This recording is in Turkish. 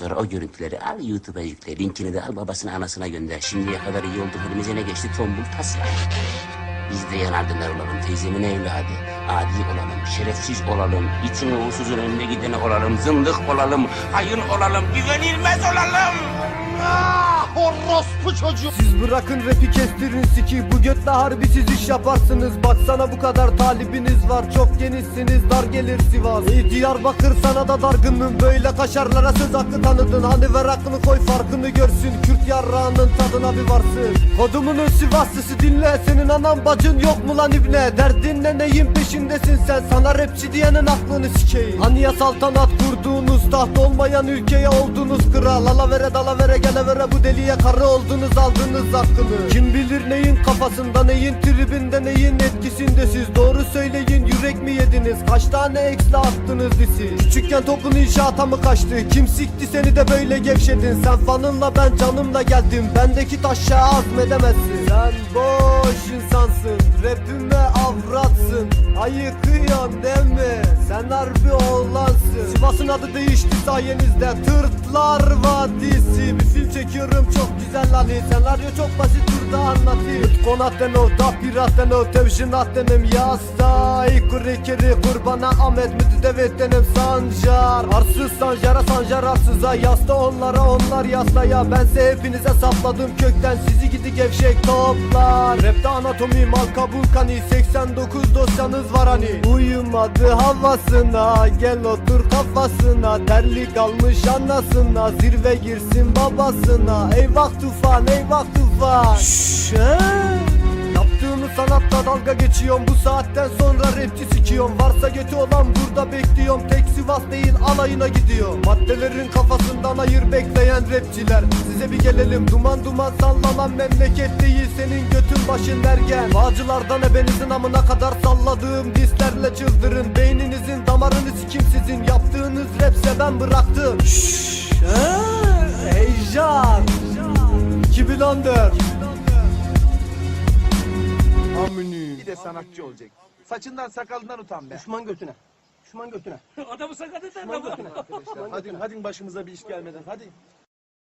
Sonra o görüntüleri al YouTube'a yükle. Linkini de al babasına anasına gönder. Şimdiye kadar iyi olduk elimize ne geçti? Tombul tasla. Biz de yanardınlar olalım. Teyzemin evladı. Adi olalım. Şerefsiz olalım. İtin uğursuzun önüne gideni olalım. Zındık olalım. Hayın olalım. Güvenilmez olalım. Ah orospu çocuğu. Siz bırakın rapi kestirin siki. Bu götle harbi siz iş yaparsınız. Baksana bu kadar talibiniz var. Çok genişsiniz. Dar gelir Sivas. Ey Diyarbakır sana da dargınım. Böyle kaşarlara söz hakkı tanıdın. Hani ver aklını koy farkını görsün. Kürt yarrağının tadına bir varsın. Kodumunun Sivaslısı dinle. Senin anan bacın yok mu lan ibne? Derdin ne? Neyin peşindesin sen? Sana rapçi diyenin aklını sikeyim. Hani ya saltanat kurduğunuz Taht olmayan ülkeye oldunuz kral? Alavere dalavere gelevere bu deliye karı oldunuz aldınız hakkını. Kim bilir neyin kafasında neyin tribinde neyin etkisinde? Siz Doğru söyleyin yürek mi yediniz? Kaç tane eksle attınız disi? Küçükken topun inşaata mı kaçtı? Kim sikti seni de böyle gevşedin? Sen fanınla ben canımla geldim. Bendeki taşa azmedemezsin. Sen boş insansın Rapime avratsın. Ayıkıyorsun değil mi Sen harbi oğlansın. Sivas'ın adı değişti sayenizde Tırtlar Vadisi Bir film çekiyorum çok güzel Ali. Senaryo çok basit burada anlatayım. Konaten o da piraten o Tevşin attenim yasta İkuri kiri kurbana Ahmet mütüdevettenim sancar Arsız sancara sancar arsıza Yasta onlara onlar yastaya. Bense hepinize sapladım kökten. Sizi gidi gevşek toplar. Rapte anatomi mal kabul kani. 89 dosyanız var hani. Uyumadı havasına Gel otur kafasına. Terlik almış anasına Zirve girsin babasına. Eyvah tufan eyvah tufan. Şşş? Yaptığımı sanatta dalga geçiyorum. Bu saatten sonra rapçi sikiyorum. Varsa götü olan burada bekliyorum. Tek Sivas değil alayına gidiyor Maddelerin kafasından ayır bekleyen rapçiler. Size bir gelelim. Duman duman sallanan memleket değil Senin götün başın ergen. Bağcılardan ebenizin amına kadar salladığım dislerle çıldırın. Beyninizin damarını sikim sizin Yaptığınız rapse ben bıraktım. Şşş? Heyecan. 2014 Amini. Bir de sanatçı olacak. Saçından sakalından utan be. Düşman götüne. Düşman götüne. Adamı sakatı Arkadaşlar hadi hadi başımıza bir iş gelmeden hadi.